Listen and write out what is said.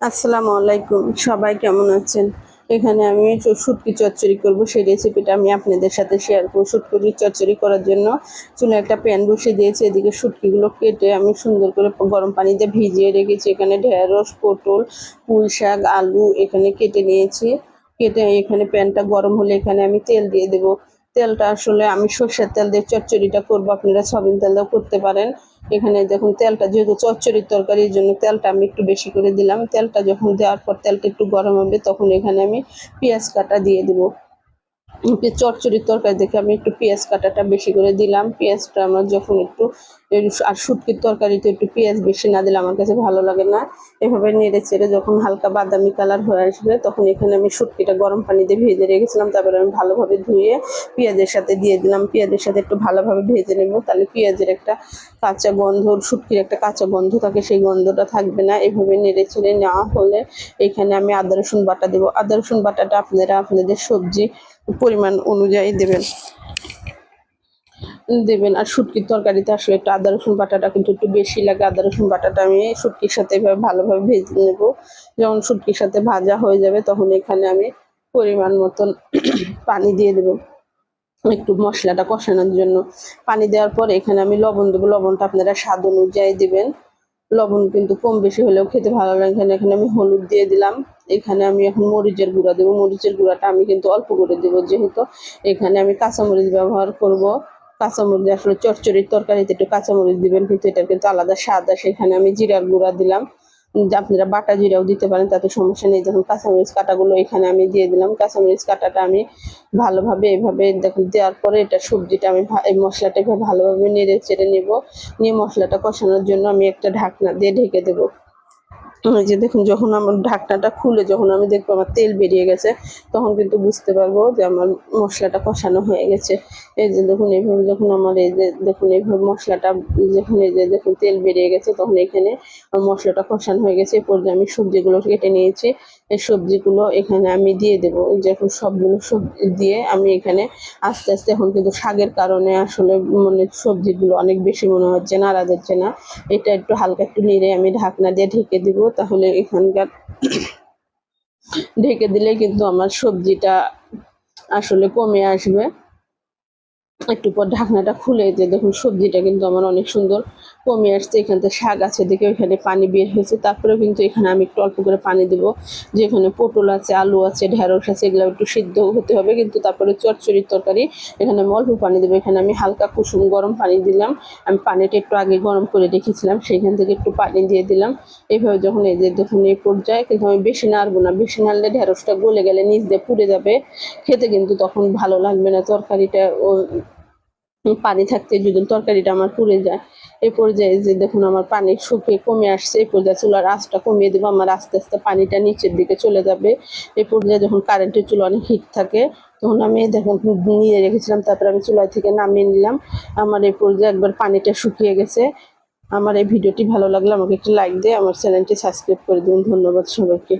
আসসালামু আলাইকুম। সবাই কেমন আছেন? এখানে আমি শুটকি চচ্চড়ি করব। সেই রেসিপিটা আমি আপনাদের সাথে শেয়ার করব। শুটকি চচ্চড়ি করার জন্য চুলে একটা প্যান বসিয়ে দিয়েছি। এদিকে শুটকিগুলো কেটে আমি সুন্দর করে গরম পানিতে ভিজিয়ে রেখেছি। এখানে ঢেঁড়স, পটল, পুঁই শাক, আলু এখানে কেটে নিয়েছি। কেটে এখানে প্যানটা গরম হলে এখানে আমি তেল দিয়ে দেব। তেলটা আসলে আমি সর্ষের তেল দিয়ে চচ্চড়িটা করব। আপনারা সবিন তেল দিয়েও করতে পারেন। এখানে দেখুন, তেলটা যেহেতু চচ্চড়ির তরকারির জন্য তেলটা আমি একটু বেশি করে দিলাম। তেলটা যখন দেওয়ার পর তেলটা একটু গরম হবে, তখন এখানে আমি পেঁয়াজ কাটা দিয়ে দেবো। চচ্চড়ির তরকারি দেখে আমি একটু পেঁয়াজ কাটাটা বেশি করে দিলাম। পেঁয়াজটা আমার যখন একটু আর শুটকির তরকারিতে একটু পেঁয়াজ বেশি না দিলে আমার কাছে ভালো লাগে না। এভাবে নেড়ে চেড়ে যখন হালকা বাদামি কালার হয়ে আসবে, তখন এখানে আমি শুটকিটা গরম পানিতে ভেজে রেখেছিলাম। তারপরে আমি ভালোভাবে ধুয়ে পেঁয়াজের সাথে দিয়ে দিলাম। পেঁয়াজের সাথে একটু ভালোভাবে ভেজে নেব। তাহলে পেঁয়াজের একটা কাঁচা গন্ধ, শুটকির একটা কাঁচা গন্ধ থাকে, সেই গন্ধটা থাকবে না। এভাবে নেড়ে চেড়ে নেওয়া হলে এখানে আমি আদা, রসুন বাটা দেবো। আদা, রসুন বাটাটা আপনারা আপনাদের সবজি পরিমাণ অনুযায়ী দেবেন। দেবেন। আর শুটকির তরকারিতে আসলে একটু আদা, রসুন বাটাটা কিন্তু একটু বেশি লাগে। আদা, রসুন বাটাটা আমি শুটকির সাথে এভাবে ভালোভাবে ভেজে নেব। যখন শুটকির সাথে ভাজা হয়ে যাবে তখন এখানে আমি পরিমাণ মতন পানি দিয়ে দেবো। একটু মশলাটা কষানোর জন্য। পানি দেওয়ার পর এখানে আমি লবণ দেবো। লবণটা আপনারা স্বাদ অনুযায়ী দেবেন। লবণ কিন্তু কম বেশি হলেও খেতে ভালো লাগে এখানে এখানে আমি হলুদ দিয়ে দিলাম। এখানে আমি এখন মরিচের গুঁড়া দেবো। মরিচের গুঁড়াটা আমি কিন্তু অল্প করে দেবো। যেহেতু এখানে আমি কাঁচামরিচ ব্যবহার করব। কাঁচামরিচ আসলে চচ্চড়ির তরকারিতে একটু কাঁচামরিচ দিবেন, কিন্তু এটার কিন্তু আলাদা স্বাদ আসে। এখানে আমি জিরার গুঁড়া দিলাম। আপনারা বাটা জিরাও দিতে পারেন, তাতে সমস্যা নেই। দেখুন, কাঁচামরিচ কাটাগুলো এখানে আমি দিয়ে দিলাম। কাঁচামরিচ কাটাটা আমি ভালোভাবে এভাবে দেখুন, দেওয়ার পরে এটা সবজিটা আমি এই মশলাটা এভাবে ভালোভাবে নেড়ে চেড়ে নেব। নিয়ে মশলাটা কষানোর জন্য আমি একটা ঢাকনা দিয়ে ঢেকে দেবো। এই যে দেখুন, যখন আমার ঢাকনাটা খুলে যখন আমি দেখব আমার তেল বেরিয়ে গেছে, তখন কিন্তু বুঝতে পারব যে আমার মশলাটা কষানো হয়ে গেছে। এই যে দেখুন, এইভাবে যখন আমার এই যে দেখুন, এইভাবে মশলাটা যখন এই যে দেখুন, তেল বেরিয়ে গেছে, তখন এখানে মশলাটা কষানো হয়ে গেছে। এরপর আমি সবজিগুলো কেটে নিয়েছি। এই সবজিগুলো এখানে আমি দিয়ে দেবো। এই যে এখন সবগুলো সবজি দিয়ে আমি এখানে আস্তে আস্তে এখন কিন্তু শাকের কারণে আসলে মানে সবজিগুলো অনেক বেশি মনে হচ্ছে, নাড়া যাচ্ছে না। এটা একটু হালকা একটু নেড়ে আমি ঢাকনা দিয়ে ঢেকে দিব। তাহলে এখানকার ঢেকে দিলে কিন্তু আমার সবজিটা আসলে কমে আসবে। একটু পর ঢাকনাটা খুলে যে দেখুন সবজিটা কিন্তু আমার অনেক সুন্দর কমে আসছে, এখান থেকে শাক আছে দেখে ওইখানে পানি বের হয়েছে। তারপরেও কিন্তু এখানে আমি একটু অল্প করে পানি দেবো। যেখানে পটল আছে, আলু আছে, ঢেঁড়স আছে, এগুলো একটু সিদ্ধ হতে হবে। কিন্তু তারপরে চচ্চড়ির তরকারি, এখানে আমি অল্প পানি দেবো। এখানে আমি হালকা কুসুম গরম পানি দিলাম। আমি পানিটা একটু আগে গরম করে রেখেছিলাম, সেইখান থেকে একটু পানি দিয়ে দিলাম। এইভাবে যখন এই যে দেখুন এই পর্যায়ে, কিন্তু আমি বেশি নাড়বো না। বেশি নাড়লে ঢেঁড়সটা গলে গেলে নিচ দিয়ে পুড়ে যাবে। খেতে কিন্তু তখন ভালো লাগবে না। তরকারিটা ও পানি থাকতে যদি তরকারিটা আমার পুড়ে যায় এই পর্যায়ে যে দেখুন আমার পানি শুকিয়ে কমে আসছে, এই পর্যায়ে চুলার আঁচটা কমিয়ে দেবো, আমার আস্তে আস্তে পানিটা নিচের দিকে চলে যাবে। এই পর্যায়ে যখন কারেন্টের চুলা অনেক হিট থাকে, তখন আমি দেখুন নিয়ে রেখেছিলাম, তারপরে আমি চুলা থেকে নামিয়ে নিলাম। আমার এই পর্যায়ে একবার পানিটা শুকিয়ে গেছে। আমার এই ভিডিওটি ভালো লাগলে আমাকে একটু লাইক দিয়ে আমার চ্যানেলটি সাবস্ক্রাইব করে দিন। ধন্যবাদ সবাইকে।